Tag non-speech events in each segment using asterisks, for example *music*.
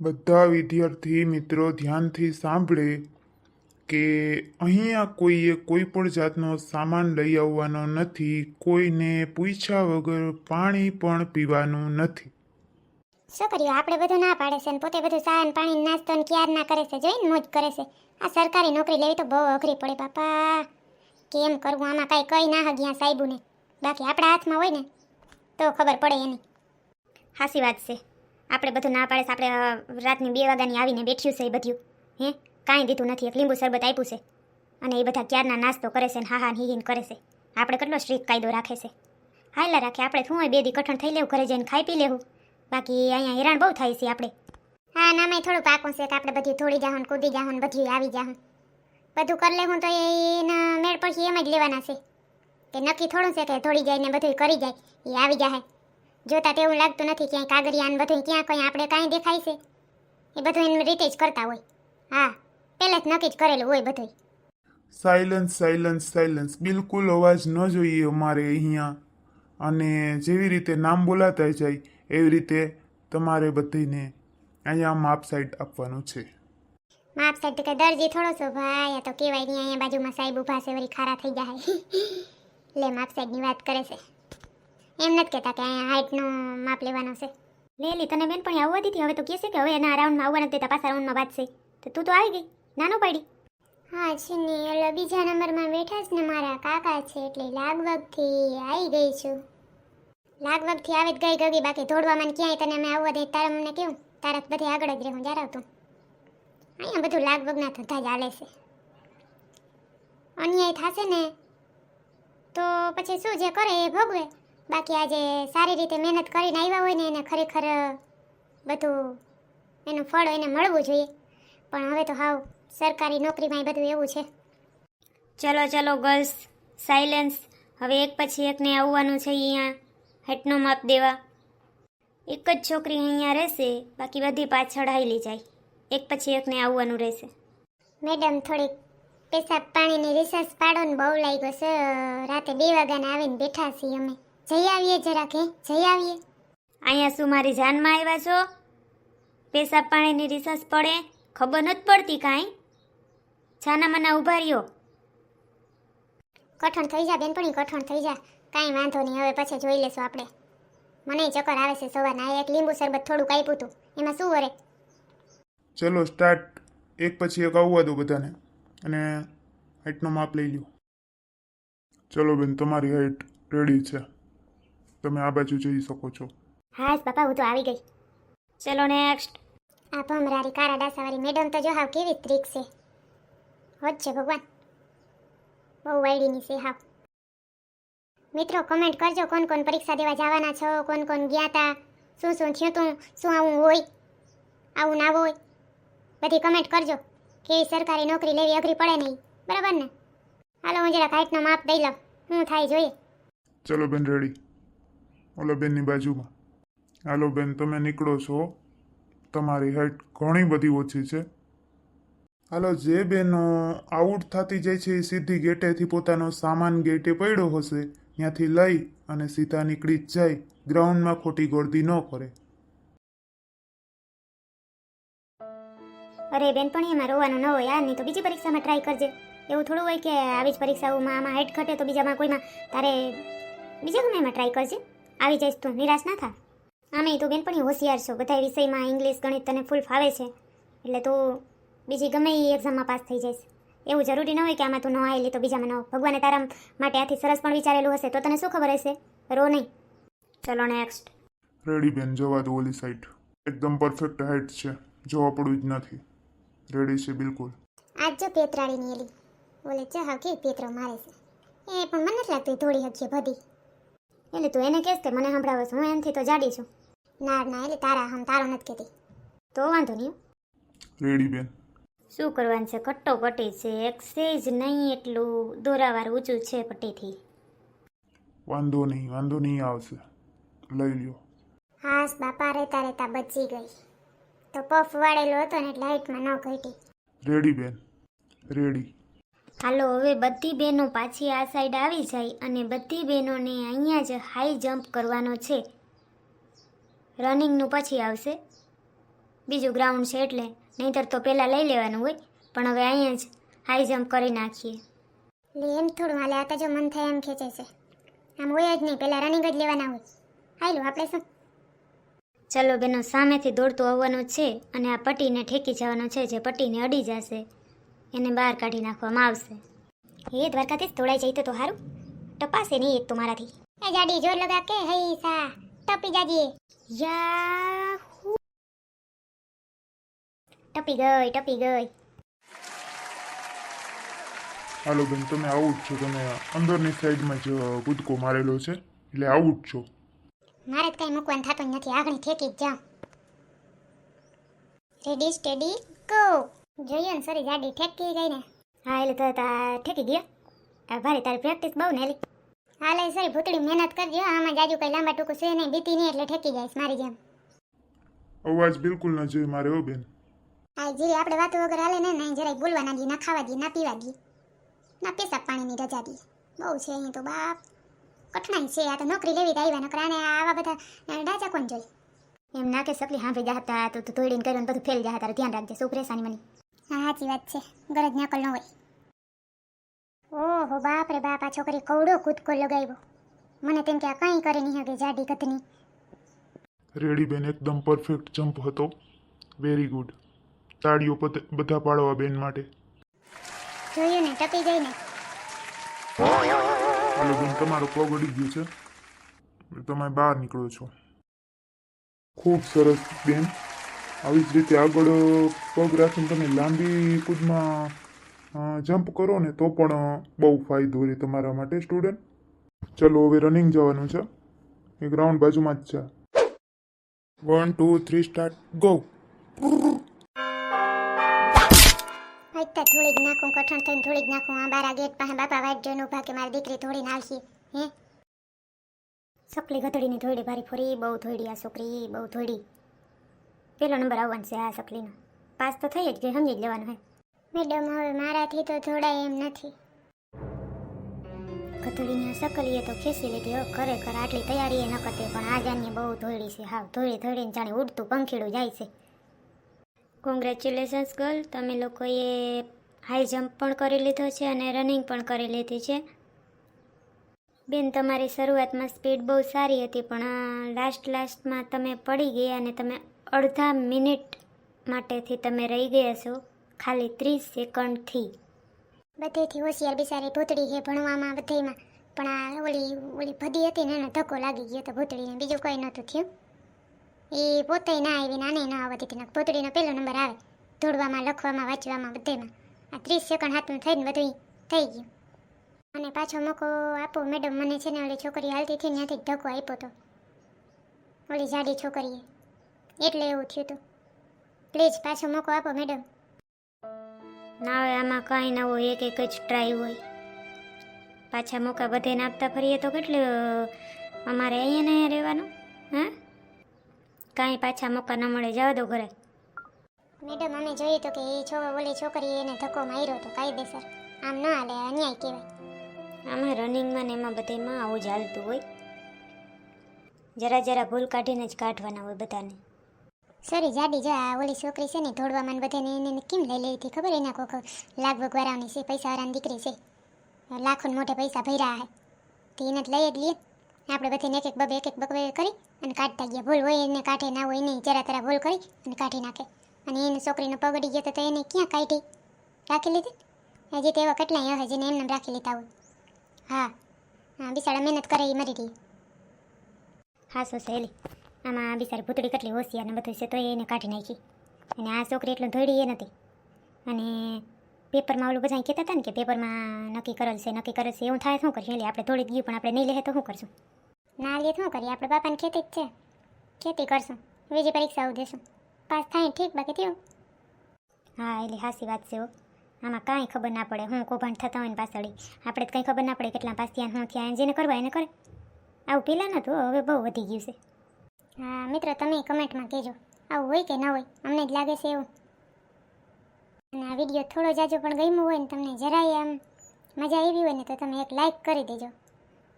બધા વિદ્યાર્થી મિત્રો ધ્યાનથી સાંભળે કે અહીંયા કોઈએ કોઈ પણ જાતનો સામાન લઈ આવવાનો નથી, કોઈને પૂછ્યા વગર પાણી પણ પીવાનું નથી. શું કર્યું? આપણે બધું ના પાડે છે પોતે બધું સાન પાણી નાસ્તો ને ક્યાર ના કરે છે? જોઈને મોજ કરે છે. આ સરકારી નોકરી લેવી તો બહુ અઘરી પડે બાપા. કેમ કરવું? આમાં કાંઈ કઈ ના હગ્યા સાહેબુને. બાકી આપણા હાથમાં હોય ને, તો ખબર પડે એની. હાસી વાત છે. આપણે બધું ના પાડે આપણે રાતની બે વાગ્યાની આવીને બેઠ્યું છે એ બધું. હે? કાંઈ દીધું નથી. એક લીંબુ શરબત આપ્યું છે. અને એ બધા ક્યારના નાસ્તો કરે છે હા હા હિહીન કરે છે. આપણે કેટલો સ્ટ્રીક કાયદો રાખે છે. હાલા રાખે. આપણે શું હોય, બે દી કઠણ થઈ લેવું, ઘરે જઈને ખાઈ પી લેવું. બાકી અહીંયા હેરાન બહુ થાય છે આપણે. હા નામાં થોડું પાકું છે કે આપણે બધી થોડી જાહું કૂદી જાહું બધું આવી જાહું. બધું કરી લેવું તો એના મેળ પછી એમ જ લેવાના છે. કે નક્કી થોડું છે કે થોડી જાય ને બધું કરી જાય. એ આવી જાય જોતા તેવું લાગતું નથી ક્યાંય કાગરિયાન બધું ક્યાં કંઈ આપણે કાંઈ દેખાય છે. એ બધું એની રીતે જ કરતા હોય. હા પહેલે જ નક્કી જ કરેલું હોય બધું સાયલન્સ સાયલન્સ સાયલન્સ બિલકુલ અવાજ ન જોઈએ અમારે અહીંયા. અને જેવી રીતે નામ બોલાતા જાય એવી રીતે તમારે બધીને અહીંયા માપ સાઈડ આપવાનું છે. માપ સાઈડ કે દરજી થોડો છો ભાઈ. આ તો કહેવાય નહીં અહીંયા બાજુમાં સાહેબ ઊભા છે વળી ખારા થઈ જાય *laughs* લે માપ સાઈડની વાત કરે છે. એમ નથી કહેતા કે હાઇટનું માપ લેવાનું છે. લેલી તને બેન પણ આવવા દીધી, હવે તો કહેશે કે હવે એના રાઉન્ડમાં આવવા નથી દેતા પાછા રાઉન્ડમાં તો તું તો આવી ગઈ, નાનો પાડી હા છે ને, એટલે બીજા નંબરમાં બેઠા છે ને મારા કાકા છે, એટલે લાગવગથી આવી ગઈ છું. લાગવગથી આવી જ ગઈ ગગી, બાકી દોડવામાં ક્યાંય તને અમે આવવા દે, તારે મને કેવું? તારા બધે આગળ જ રહેવું જરા તું અહીંયા બધું લાગવગના ધંધા જ હાલે છે. અન્યાય થશે ને, તો પછી શું જે કરે એ ભોગવે? બાકી આજે સારી રીતે મહેનત કરીને આવ્યા હોય ને એને ખરેખર બધું એનું ફળ એને મળવું જોઈએ. પણ હવે તો હાવ સરકારી નોકરીમાં બધું એવું છે. ચલો ચલો ગર્લ્સ સાયલેન્સ હવે એક પછી એકને આવવાનું છે અહીંયા. હેટનો માપ દેવા. એક જ છોકરી અહીંયા રહેશે બાકી બધી પાછળ આવેલી જાય. એક પછી એકને આવવાનું રહેશે. મેડમ થોડીક પેશાબ પાણીની રિસર્ચ પાડો ને બહુ લાગ્યો છે રાતે બે વાગ્યાને આવીને બેઠા છીએ અમે. જઈ આવીએ જરાક હે? જઈ આવીએ. અહીંયા શું મારી જાનમાં આવ્યા છો? પેશાબ પાણીની રિસર્ચ પડે? ખબર નથી પડતી કાંઈ? છાના મના ઊભા રહ્યો. કઠણ થઈ જા બેનપણી કઠણ થઈ જા. કાંઈ વાંધો નહીં હવે પછી જોઈ લેશું આપણે. મને ચક્કર આવે છે સવારના. એક લીંબુ શરબત થોડુંક આપ્યું હતું એમાં શું વરે? ચલો સ્ટાર્ટ. એક પછી એક આવવા દો બધાને. અને હાઇટનો માપ લઈ લ્યો. ચલો બેન તમારી હાઇટ રેડી છે. તમે આ બાજુ જઈ શકો છો. હા બાપા હું તો આવી ગઈ. ચલો નેક્સ્ટ આ ભમરારી કારા ડાસાવાળી મેડમ તો જો હાવ કેવી ત્રીક છે. હોજ છે ભગવાન. બહુ વાયડીની છે હાવ. મિત્રો કમેન્ટ કરજો કોણ કોણ પરીક્ષા દેવા જવાના છો કોણ કોણ ગયા તા શું શું થયું તું શું આવું હોય આવું ના હોય. બધી કમેન્ટ કરજો. કે સરકારી નોકરી લેવી અઘરી પડે નહીં. બરાબર ને? હાલો હું જરા હાઈટનો માપ દઈ લઉં. શું થાય જોઈએ. ચલો બેન રેડી ઓલા બેનની બાજુમાં. હાલો બેન, તમે નીકળો છો? તમારી હાઇટ ઘણી બધી ઓછી છે. હાલો, જે બેનો આઉટ થતી જાય છે એ સીધી ગેટેથી પોતાનો સામાન ગેટે પડ્યો હશે, ત્યાંથી લઈ અને સીધા નીકળી જ જાય, ગ્રાઉન્ડમાં ખોટી ગોળદી ન કરે. અરે બેનપણી એમાં રોવાનું ન હોય આ નહીં તો બીજી પરીક્ષામાં ટ્રાય કરજે. એવું થોડું હોય કે આવી જ પરીક્ષાઓમાં આમાં હાઈટ ઘટે તો બીજામાં કોઈમાં, તારે બીજા ગમે એમાં ટ્રાય કરજે? આવી જઈશ તું નિરાશ ના થા. આમે તું બેનપણી હોશિયાર છો બધા વિષયમાં ઇંગ્લિશ ગણિત તને ફૂલ ફાવે છે. એટલે તું બીજી ગમે એ એક્ઝામમાં પાસ થઈ જઈશ. એવું જરૂરી ન હોય કે આમાં તું ન આવેલી તો બીજામાં ન હોય. ભગવાને તારા માટે આથી સરસ પણ વિચારેલું હશે તો તને શું ખબર હશે? રો નહીં. ચલો નેક્સ્ટ રેડી બેન જવા દો ઓલી સાઈડ એકદમ પરફેક્ટ હાઇટ છે. જોવા પડવું જ નથી. રેડી છે બિલકુલ. આજ જો પેતરાળીની એલી. બોલે ચહ હા કે પેતરો મારે છે. એ પણ મને નથી લાગતું થોડી હકીએ બધી એટલે તું એને કહેશ કે મને સંભળાવે હું એનથી તો જાડી છું. ના ના એટલે તારા હમ તારો નથી કહેતી. તો વાંધો નહીં રેડી બેન. શું કરવાનું છે? કટ્ટો કટી છે એક્સેજ નહીં એટલું દોરાવાર ઊંચું છે પટ્ટીથી. વાંધો નહીં વાંધો નહીં આવશે. લઈ લ્યો. હાસ બાપા રહેતા રહેતા બચી ગઈ. તો પફ વાળેલો હતો ને એટલે હાઈટમાં ન ઘટી. રેડી બેન. રેડી હાલો હવે બધી બહેનો પાછી આ સાઈડ આવી જાય અને બધી બહેનોને અહીંયા જ હાઈ જમ્પ કરવાનો છે. રનિંગનું પછી આવશે. બીજું ગ્રાઉન્ડ છે એટલે નહીંતર તો પહેલાં લઈ લેવાનું હોય પણ હવે અહીંયા જ હાઈ જમ્પ કરી નાખીએ. લે એમ થોડું હાલે આ તો જો મન થાય એમ ખેંચે છે. આમ હોય જ નહીં પહેલાં રનિંગ જ લેવાના હોય. હાલો આપણે શું? ચલો બેનો સામેથી દોડતું આવવાનું છે અને આ પટ્ટીને ઠેકી જવાનું છે જે પટ્ટીને અડી જશે. એને બહાર કાઢી નાખવામાં આવશે. એ દ્વારકાથી તોડાઈ જાય તો તો સારું ટપાશે નહીં એક તો મારાથી. એ જાડી જોર લગા કે હઈ સા ટપી જાજી. યાહુ. ટપી ગઈ ટપી ગઈ. હાલો બેન તમે આવું જ છો. તમે અંદરની સાઈડમાં જ કૂદકો મારેલો છે. એટલે આવું જ છો. મારે કઈ મૂકવાનું થતું નથી. આગળ ઠેકી જ જાઉં. રેડી સ્ટેડી ગો જોયું ને સોરી જાડી ઠેકી ગઈ ને. હા એટલે તો ઠેકી ગયો. આ ભારે તારી પ્રેક્ટિસ બહુ ને એલી હાલે સોરી ભૂતળી મહેનત કરજો આમાં જાજુ કઈ લાંબા ટૂંકું છે નહીં બીતી નહીં એટલે ઠેકી જાય મારી જેમ. અવાજ બિલકુલ ના જોઈએ મારે ઓ બેન. આ જીરી આપણે વાતો વગર હાલે ને નહીં જરાય બોલવા ના દઈએ ના ખાવા દઈએ ના પીવા દઈએ ના પેશાબ પાણીની રજા દઈએ બહુ છે અહીં તો બાપ. કઠણાઈ છે આ તો નોકરી લેવી તો આવ્યા નોકરા આવા બધા ડાચા કોણ જોઈ? એમ ના કે સકલી હાંભી જાતા તો તું ધોડીને કર્યું ને બધું ફેલ જાતા તારે ધ્યાન રાખજે શું પરેશાની મને. હા સાચી વાત છે. ગરજ નકલ ન હોય. ઓહો બાપ રે બાપ આ છોકરી કવડો કૂદકો લગાવ્યો. મને તેમ કે આ કંઈ કરે નહીં હગે જાડી કતની રેડી બેન એકદમ પરફેક્ટ જમ્પ હતો. વેરી ગુડ તાળીઓ પત- બધા પાડવા બેન માટે. જોયું ને ટકી ગઈ ને. હાલો બેન તમારો પગ અડી ગયો છે. તમે બહાર નીકળો છો. ખૂબ સરસ બેન. આવી જ રીતે આગળ પગ રાખીને તમે લાંબી કૂદમાં જમ્પ કરો ને તો પણ બહુ ફાયદો રહે તમારા માટે, સ્ટુડન્ટ. ચલો, હવે રનિંગ જવાનું છે. એ ગ્રાઉન્ડ બાજુમાં જ છે. One two three start go થોડીક નાખું, કઠણ થઈને થોડીક નાખું. આ બારા ગેટ પાસે બાપા વાઈટ જોઈને ઊભા કે મારી દીકરી થોડી નાલશી હે? સકલી ગધડીની થોડી ભારી ફરી, બહુ થોડી આ છોકરી, બહુ થોડી. પેલો નંબર આવવાનો છે આ સકલીનો પાસ તો થઈ જ ગઈ સમજી જ લેવાનું હે. મેડમ હવે મારાથી તો થોડાય એમ નથી. આ સકલીએ તો ખેંચી લીધી હો ખરેખર આટલી તૈયારી એ ન કરતી પણ આ જાનની બહુ ધોળી છે હાવ ધોળી ધોળીને જાણે ઉડતું પંખીડું જાય છે. કોંગ્રેચ્યુલેશન્સ ગર્લ તમે લોકોએ હાઈ જમ્પ પણ કરી લીધો છે અને રનિંગ પણ કરી લીધી છે. બેન તમારી શરૂઆતમાં સ્પીડ બહુ સારી હતી પણ લાસ્ટ લાસ્ટમાં તમે પડી ગયા અને તમે અડધા મિનિટ માટેથી તમે રહી ગયા છો, ખાલી ત્રીસ સેકન્ડથી. બધેથી હોશિયાર બિચારી ભૂતળી છે ભણવામાં બધેમાં. પણ આ ઓલી ઓલી ભદી હતી ને એનો ધક્કો લાગી ગયો તો ભૂતળીને બીજું કંઈ નહોતું થયું. એ પોતે ના આવી, નાને ન આવતી હતી ભૂતળીનો પહેલો નંબર આવે. દોડવામાં લખવામાં, વાંચવામાં બધેમાં. આ ત્રીસ સેકન્ડ હાથમાં થઈને બધું થઈ ગયું. અને પાછો મોકો આપો મેડમ, મને છે ને ઓલી છોકરી હાલતી હતી ત્યાંથી ધક્કો આપ્યો તો. ઓલી જાડી છોકરીએ. એટલે એવું થયું હતું પ્લીઝ પાછો મોકો આપો મેડમ. ના હોય આમાં કાંઈ ના હોય એક એક જ ટ્રાય હોય. પાછા મોકા બધાને આપતા ફરીએ તો કેટલું અમારે અહીંયા ને અહીંયા રહેવાનું? હા? કાંઈ પાછા મોકા ન મળે જવા દો ઘરે. મેડમ અમે જોઈએ તો કે એ છો ઓલી છોકરી એને ધક્કો માર્યો હતો કાયદેસર. આમ ના હાલે અન્યાય કહેવાય. આમાં રનિંગમાં ને એમાં બધામાં આવું જ હાલતું હોય. જરા જરા ભૂલ કાઢીને જ કાઢવાના હોય બધાને. સોરી જાડી જો આ ઓલી છોકરી છે ને ધોળવામાં બધાને એને કેમ લઈ લેવી હતી ખબર એના કોક લાગવગ વાળાની છે, પૈસા વાળાની દીકરી છે. લાખો મોટે પૈસા ભર્યા હે. તો એને લઈ જ લઈએ આપણે બધાને એક એક બબે એક એક બકવે કરી અને કાઢતા ગયા. ભૂલ હોય એને કાઢે, ના હોય નહીં જરા તરા ભૂલ કરી અને કાઢી નાખે. અને એને છોકરીને પગડી ગયો તો એને ક્યાં કાઢી? રાખી લીધી? હજી તો એવા કેટલાય હશે જેને એમને રાખી લીધા હોય. હા. હા બિચારા મહેનત કરે એ મરી રહી હા સો સહેલી આમાં બિચારી પૂતળી કેટલી ઓછી ને બધું છે તો એને કાઢી નાખી. અને આ છોકરી એટલું ધોડી એ નથી. અને પેપરમાં ઓલું બધા કહેતા હતા ને કે પેપરમાં નક્કી કરેલ છે, નક્કી કરેલ છે, એવું થાય શું કરશું એટલે આપણે થોડી ગયું, પણ આપણે નહીં લે તો શું કરશું? ના લે શું કરીએ? આપણે બાપાને ખેતી જ છે. ખેતી કરશું. બીજી પરીક્ષાઓ દેશું. પાસ થાય ઠીક, બાકી થયું હા એટલે હાસી વાત છે હો. આમાં કાંઈ ખબર ના પડે હું કૌભાંડ થતા હોય ને પાછળ. આપણે તો કંઈ ખબર ના પડે કેટલા પાસ ત્યાં શું થયા જેને કરવા એને કરે. આવું પહેલાં નહોતું હવે બહુ વધી ગયું છે. હા, મિત્રો, તમે કમેન્ટમાં કહેજો. આવું હોય કે ના હોય, અમને જ લાગે છે એવું. અને આ વીડિયો થોડો જાજો પણ ગમ્યો હોય ને તમને જરાય આમ મજા આવી હોય ને તો તમે એક લાઇક કરી દેજો.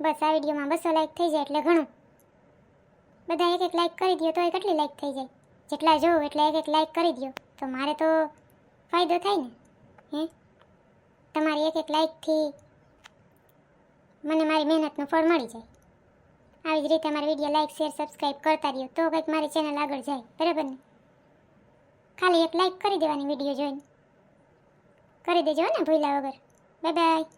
બસ, આ વિડીયોમાં બસો લાઇક થઈ જાય એટલે ઘણું. બધા એક એક લાઇક કરી દો તો એ કેટલી લાઇક થઈ જાય? જેટલા જોઉં એટલે એક એક લાઇક કરી દો તો મારે તો ફાયદો થાય ને? હે? તમારી એક એક લાઈકથી મને મારી મહેનતનું ફળ મળી જાય. આવી જ રીતે મારા વીડિયો લાઈક શેર સબસ્ક્રાઈબ કરતા રહ્યો. તો કંઈક મારી ચેનલ આગળ જાય. બરાબર ને? ખાલી એક લાઈક કરી દેવાની વીડિયો જોઈને. કરી દેજો ને ભૂલ્યા વગર. Bye bye